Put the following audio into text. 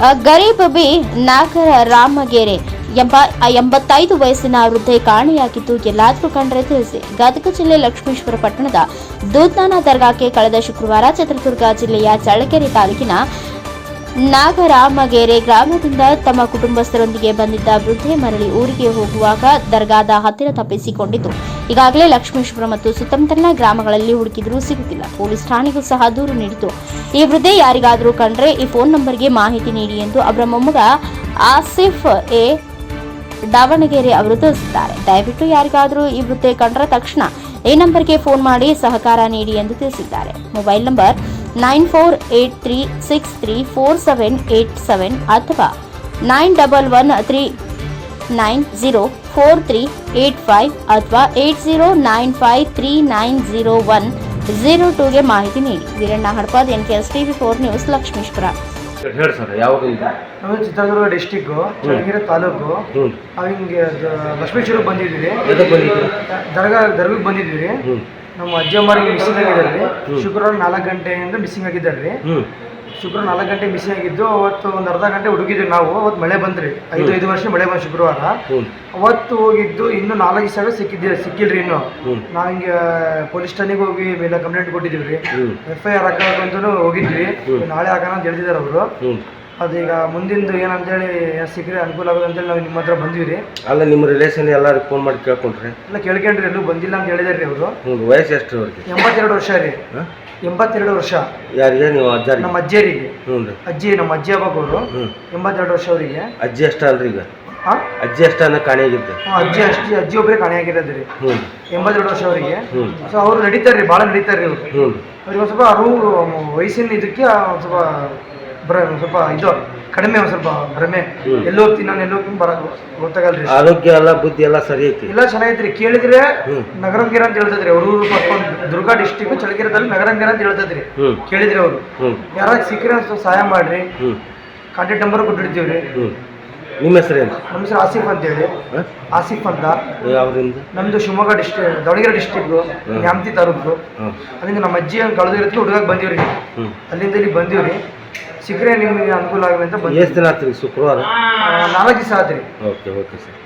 Garib B ನಾಗರ ರಾಮಗೆರೆ ಎಂಬ ಎಂಬತ್ತೈದು ವಯಸ್ಸಿನ ವೃದ್ಧೆ ಕಾಣೆಯಾಗಿದ್ದು ಎಲ್ಲಾದರೂ ಕಂಡರೆ ತಿಳಿಸಿ. ಗದಗ ಜಿಲ್ಲೆ ಲಕ್ಷ್ಮೇಶ್ವರ ಪಟ್ಟಣದ ದೂದ್ನಾನ ದರ್ಗಾಕ್ಕೆ ಕಳೆದ ಶುಕ್ರವಾರ ಚಿತ್ರದುರ್ಗ ಜಿಲ್ಲೆಯ ಚಳ್ಳಕೆರೆ ತಾಲೂಕಿನ ನಾಗರಾಮಗೆರೆ ಗ್ರಾಮದಿಂದ ತಮ್ಮ ಕುಟುಂಬಸ್ಥರೊಂದಿಗೆ ಬಂದಿದ್ದ ವೃದ್ಧೆ ಮರಳಿ ಊರಿಗೆ ಹೋಗುವಾಗ ದರ್ಗಾದ ಹತ್ತಿರ ತಪ್ಪಿಸಿಕೊಂಡಿದ್ದು. ಈಗಾಗಲೇ ಲಕ್ಷ್ಮೇಶ್ವರ ಮತ್ತು ಸುತ್ತಮುತ್ತಲಿನ ಗ್ರಾಮಗಳಲ್ಲಿ ಹುಡುಕಿದರೂ ಸಿಗುತ್ತಿಲ್ಲ. ಪೊಲೀಸ್ ಠಾಣೆಗೂ ಸಹ ದೂರು ನೀಡಿತು. ಈ ವೃದ್ಧೆ ಯಾರಿಗಾದರೂ ಕಂಡ್ರೆ ಈ ಫೋನ್ ನಂಬರ್ಗೆ ಮಾಹಿತಿ ನೀಡಿ ಎಂದು ಅವರ ಮೊಮ್ಮಗ ಆಸಿಫ್ ಎ. ದಾವಣಗೆರೆ ಅವರು ತಿಳಿಸಿದ್ದಾರೆ. ದಯವಿಟ್ಟು ಯಾರಿಗಾದರೂ ಈ ವೃದ್ಧೆ ಕಂಡ್ರೆ ತಕ್ಷಣ ಈ ನಂಬರ್ಗೆ ಫೋನ್ ಮಾಡಿ ಸಹಕಾರ ನೀಡಿ ಎಂದು ತಿಳಿಸಿದ್ದಾರೆ. Mobile number nine four eight three six three four seven eight seven ಅಥವಾ nine double one three nine zero four three eight five ಅಥವಾ eight zero nine five three nine zero one zero ಟೂಗೆ ಮಾಹಿತಿ ನೀಡಿ. Veeranna Hadapad N K S TV four news Lakshmeshwar. ಹೇಳಿ sir ಯಾವಾಗಿಂದ ನಾವು Chitradurga district Challakere taluk. ನಾವು ಹಿಂಗೆ ಲಕ್ಷ್ಮೇಶ್ವರಕ್ಕೆ ಬಂದಿದ್ದೀವಿ. ದರ್ಗಾ ದರ್ಗಕ್ಕೆ ಬಂದಿದ್ದೀವಿ. ನಮ್ಮ ಅಜ್ಜಿ ಅಮ್ಮರಿಗೆ ಮಿಸ್ಸಿಂಗ್ ಆಗಿದ್ದಾರೆ. ಶುಕ್ರವಾರ ನಾಲ್ಕು ಗಂಟೆಯಿಂದ ಮಿಸ್ಸಿಂಗ್ ಆಗಿದ್ದಾರೆ. ಶುಕ್ರವಾರ ನಾಲ್ಕು ಗಂಟೆ ಮಿಸ್ ಆಗಿದ್ದು ಅವತ್ತು ಒಂದು ಅರ್ಧ ಗಂಟೆ ಹುಡುಗಿದ್ವಿ ನಾವು ಅವತ್ತು ಮಳೆ ಬಂದ್ರಿ. ಐದು ಐದು ವರ್ಷ ಮಳೆ ಬಂದು ಶುಕ್ರವಾರ. ಅವತ್ತು ಹೋಗಿದ್ದು ಇನ್ನು ನಾಲ್ಕು ಸಾವಿರ ಸಿಕ್ಕಿದ್ದೆ ಸಿಕ್ಕಿಲ್ರಿ ಇನ್ನು. ನಾವು ಹಿಂಗೆ ಪೊಲೀಸ್ ಠಾಣೆಗೆ ಹೋಗಿ ಮೇಲೆ ಕಂಪ್ಲೇಂಟ್ ಕೊಟ್ಟಿದ್ದೀವಿ ರೀ ಎಫ್ ಐ ಆರ್ ಹಾಕೋಕ್ಕಂತೂ ಹೋಗಿದ್ವಿ ನಾಳೆ ಹಾಕೋಣ ಅಂತ ಹೇಳ್ತಿದ್ದಾರೆ ಅವರು. ಅದೀಗ ಮುಂದಿಂದು ಏನಂತೇಳಿ ಸಿಕ್ಕರೆ ಅನುಕೂಲ ಆಗೋದು ಅಂತೇಳಿ ನಾವು ನಿಮ್ಮ ಹತ್ರ ಬಂದ್ವಿ ರೀ ಅಲ್ಲ ನಿಮ್ಮ ರಿಲೇಷನ್ ಎಲ್ಲರೂ ಫೋನ್ ಮಾಡಿ ಕೇಳ್ಕೊಂಡ್ರಿ? ಇಲ್ಲ ಕೇಳ್ಕೊಂಡ್ರಿ ಎಲ್ಲೂ ಬಂದಿಲ್ಲ ಅಂತ ಹೇಳಿದಾರೆ ರೀ ಅವರು ವಯಸ್ಸು ಎಷ್ಟು ಅವ್ರಿಗೆ? ಎಂಬತ್ತೆರಡು ವರ್ಷ ರೀ. ಎಂಬತ್ತೆರಡು ವರ್ಷ. ಯಾರಿಗೆ? ನೀವು ಅಜ್ಜಾರಿ ನಮ್ಮ ಅಜ್ಜಿಯರಿಗೆ. ಹ್ಞೂ ರೀ. ಅಜ್ಜಿ ನಮ್ಮ ಅಜ್ಜಿ ಹಬ್ಬವರು ಹ್ಞೂ. ಎಂಬತ್ತೆರಡು ವರ್ಷ ಅವರಿಗೆ. ಅಜ್ಜಿ ಅಷ್ಟ ಅಲ್ರಿ ಈಗ? ಹಾಂ ಅಜ್ಜಿ ಅಷ್ಟ ಅನ್ನೋ ಅಜ್ಜಿ ಅಷ್ಟು ಅಜ್ಜಿ ಒಬ್ಬರೇ ಕಾಣೆಯಾಗಿರೋದು ರೀ ಹ್ಞೂ ಎಂಬತ್ತೆರಡು ವರ್ಷ ಅವರಿಗೆ. ಹ್ಞೂ ಸೊ ಅವರು ನಡೀತಾರ್ರಿ ರೀ ಭಾಳ ನಡೀತಾರೆ ರೀ ಅವರು ಹ್ಞೂ ಅವ್ರಿಗೆ ಒಂದು ಸ್ವಲ್ಪ ಅರು ವಯಸ್ಸಿನ ಇದಕ್ಕೆ ಒಂದು ಸ್ವಲ್ಪ ಬ್ರ ಸ್ವಲ್ಪ ಇದು ಕಡಿಮೆ ಒಂದು ಸ್ವಲ್ಪ ಭ್ರಮೆ. ಎಲ್ಲೋ ಹೋಗ್ತೀನಿ ನಾನು ಎಲ್ಲೋ ಹೋಗ್ತೀನಿ ಬರ ಗೊತ್ತಾಗಲ್ರಿ. ಆರೋಗ್ಯ ಎಲ್ಲ ಬುದ್ಧಿ ಎಲ್ಲ ಸರಿ ಐತಿ. ಎಲ್ಲ ಚೆನ್ನಾಗೈತ್ರಿ. ಕೇಳಿದ್ರೆ ನಗರಂಗಿರ ಅಂತ ಹೇಳ್ತದ್ರಿ. ಅವರು ಊರು ದುರ್ಗಾ ಡಿಸ್ಟಿಕ್ ಚಳಗಿರದಲ್ಲಿ ನಗರಂಗಿರ ಅಂತ ಹೇಳ್ತದ್ರಿ. ಕೇಳಿದ್ರಿ ಅವರು. ಯಾರಾಗ ಸಿಕ್ಕರೆ ಸ್ವಲ್ಪ ಸಹಾಯ ಮಾಡ್ರಿ. ಕಾಂಟ್ಯಾಕ್ಟ್ ನಂಬರ್ ಕೊಟ್ಟಿರ್ತೀವ್ರಿ ನಿಮ್ಮ ಹೆಸರೇನು ನಮ್ಮ ಹೆಸರು ಆಸಿಫ್ ಅಂತ ಹೇಳಿ ಆಸಿಫ್ ಅಂತ. ಯಾವ್ದ್ರಿಂದ? ನಮ್ದು ಶಿವಮೊಗ್ಗ ಡಿಸ್ಟಿಕ್ ದಾವಣಗೆರೆ ಡಿಸ್ಟಿಕ್ ನ್ಯಾಮತಿ ತಾಲೂಕು. ಅಲ್ಲಿಂದ ನಮ್ಮ ಅಜ್ಜಿ ಕಳೆದಿರ್ತೀವಿ ಹುಡುಗಾಗ ಬಂದೀವ್ರಿ. ಅಲ್ಲಿಂದ ಇಲ್ಲಿ ಬಂದೀವ್ರಿ. ಸಿಕ್ಕರೆ ನಿಮಗೆ ಅನುಕೂಲ ಆಗಲಿ ಅಂತ ಬಂದ್ವಿ ಎಷ್ಟು ದಿನ ಆತ್ರಿ ಶುಕ್ರವಾರ? ನಾಲ್ಕು ದಿವಸ ಆತ್ರಿ ಓಕೆ ಓಕೆ ಸರ್.